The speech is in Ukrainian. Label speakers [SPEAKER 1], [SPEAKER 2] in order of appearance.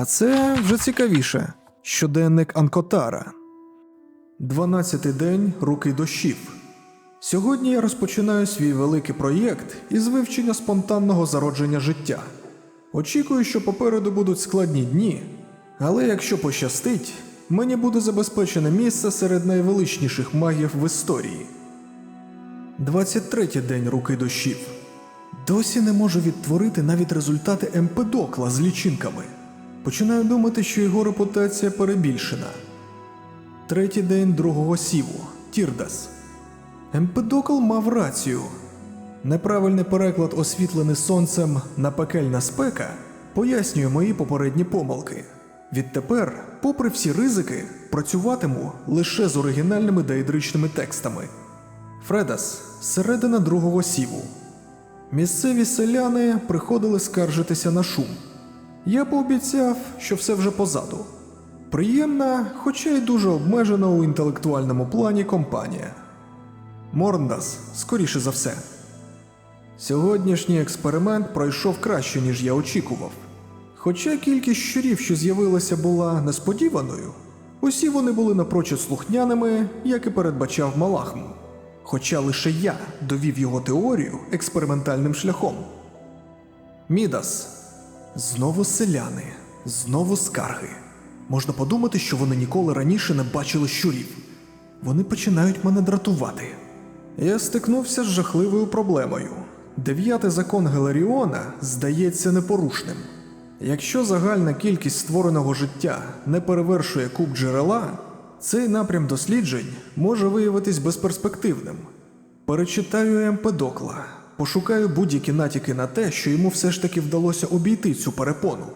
[SPEAKER 1] А це вже цікавіше. Щоденник Анкотара. Дванадцятий день руки дощів. Сьогодні я розпочинаю свій великий проєкт із вивчення спонтанного зародження життя. Очікую, що попереду будуть складні дні, але якщо пощастить, мені буде забезпечене місце серед найвеличніших магів в історії. 23-й день руки дощів. Досі не можу відтворити навіть результати Емпедокла з лічинками. Починаю думати, що його репутація перебільшена. Третій день другого сіву Тірдас. Емпедокл мав рацію. Неправильний переклад, освітлений сонцем на пекельна спека, пояснює мої попередні помилки. Відтепер, попри всі ризики, працюватиму лише з оригінальними деїдричними текстами. Фредас, середина другого сіву. Місцеві селяни приходили скаржитися на шум. Я пообіцяв, що все вже позаду. Приємна, хоча й дуже обмежена у інтелектуальному плані компанія. Морндас, скоріше за все. Сьогоднішній експеримент пройшов краще, ніж я очікував. Хоча кількість щурів, що з'явилася, була несподіваною, усі вони були напрочуд слухняними, як і передбачав Малахму. Хоча лише я довів його теорію експериментальним шляхом. Мідас. Знову селяни, знову скарги. Можна подумати, що вони ніколи раніше не бачили щурів. Вони починають мене дратувати. Я стикнувся з жахливою проблемою. Дев'ятий закон Геларіона здається непорушним. Якщо загальна кількість створеного життя не перевершує куб джерела, цей напрям досліджень може виявитись безперспективним. Перечитаю Емпедокла, пошукаю будь-які натяки на те, що йому все ж таки вдалося обійти цю перепону.